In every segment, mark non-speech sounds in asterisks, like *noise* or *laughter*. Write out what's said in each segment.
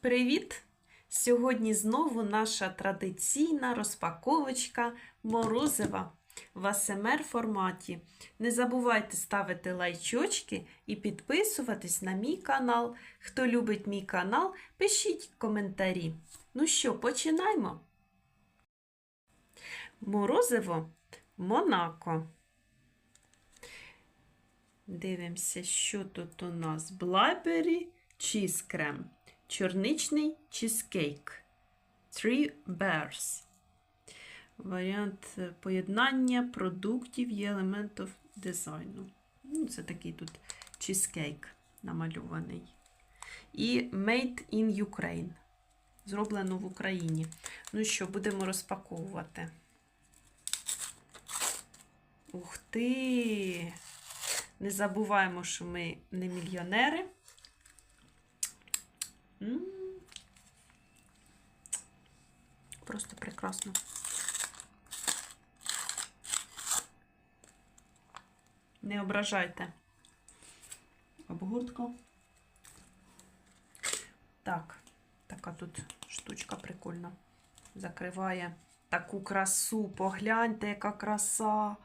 Привіт! Сьогодні знову наша традиційна розпаковочка морозива в АСМР форматі. Не забувайте ставити лайчочки і підписуватись на мій канал. Хто любить мій канал, пишіть коментарі. Ну що, починаємо. Морозиво Монако. Дивимося, що тут у нас. Blackberry cheese крем. Чорничний чизкейк. Three Bears. Варіант е, поєднання продуктів є елементів дизайну. Ну, це такий тут чизкейк намальований. І Made in Ukraine. Зроблено в Україні. Ну що, будемо розпаковувати. Ух ти! Не забуваємо, що ми не мільйонери. Просто прекрасно. Не ображайте обгортку. Так, така тут штучка прикольна. Закриває таку красу. Погляньте, яка краса.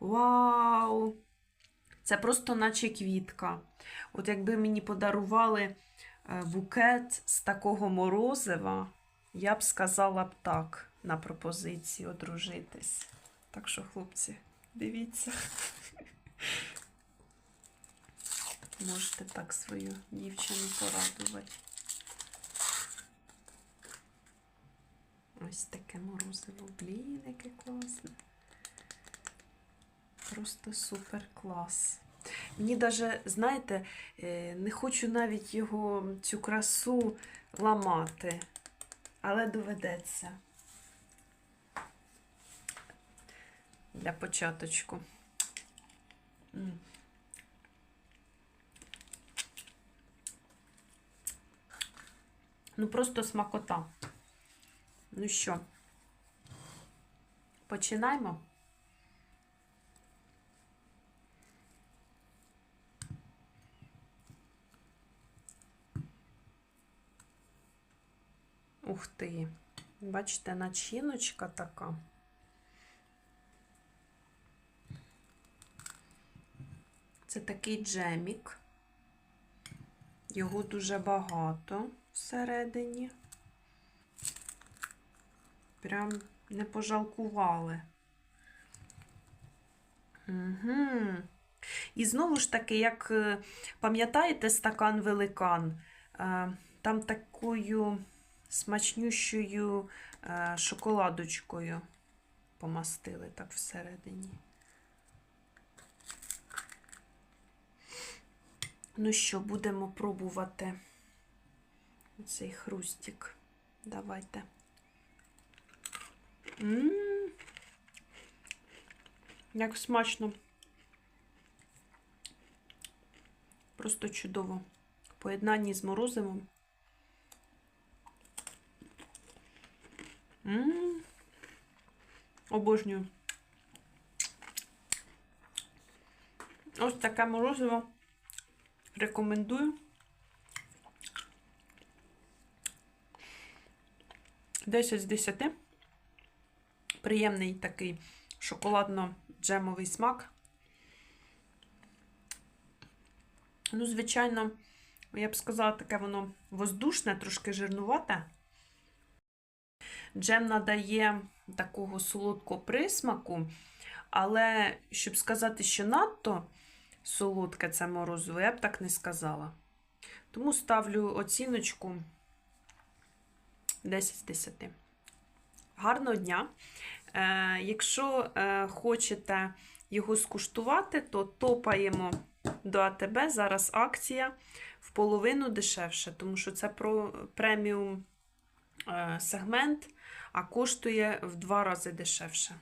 Вау! Це просто наче квітка. От якби мені подарували букет з такого морозива, я б сказала б так на пропозицію одружитись. Так що, хлопці, дивіться. *laughs* Можете так свою дівчину порадувати. Ось таке морозиво. Блін, яке класне. Просто супер клас. Мені навіть, знаєте, е, не хочу навіть його, цю красу ламати, але доведеться. Для початочку. Ну, просто смакота. Ну що, починаємо? Ух ти. Бачите, начиночка така. Це такий джемік. Його дуже багато всередині. Прям не пожалкували. Угу. І знову ж таки, як е, пам'ятаєте, стакан великан, е, там такою смачнющою е, шоколадочкою помастили так всередині. Ну що, будемо пробувати цей хрустик. Давайте. М, Як смачно. Просто чудово. В поєднанні з морозивом. Обожнюю. Ось таке морозиво. Рекомендую. 10 з 10. Приємний такий шоколадно-джемовий смак. Ну, звичайно, я б сказала, таке воно воздушне, трошки жирнувате. Джем надає такого солодкого присмаку, але, щоб сказати, що надто солодке це морозиво, я б так не сказала. Тому ставлю оціночку 10 з 10. Гарного дня! Е, якщо е, хочете його скуштувати, то топаємо до АТБ. Зараз акція в половину дешевше, тому що це про преміум сегмент, а коштує в два рази дешевше.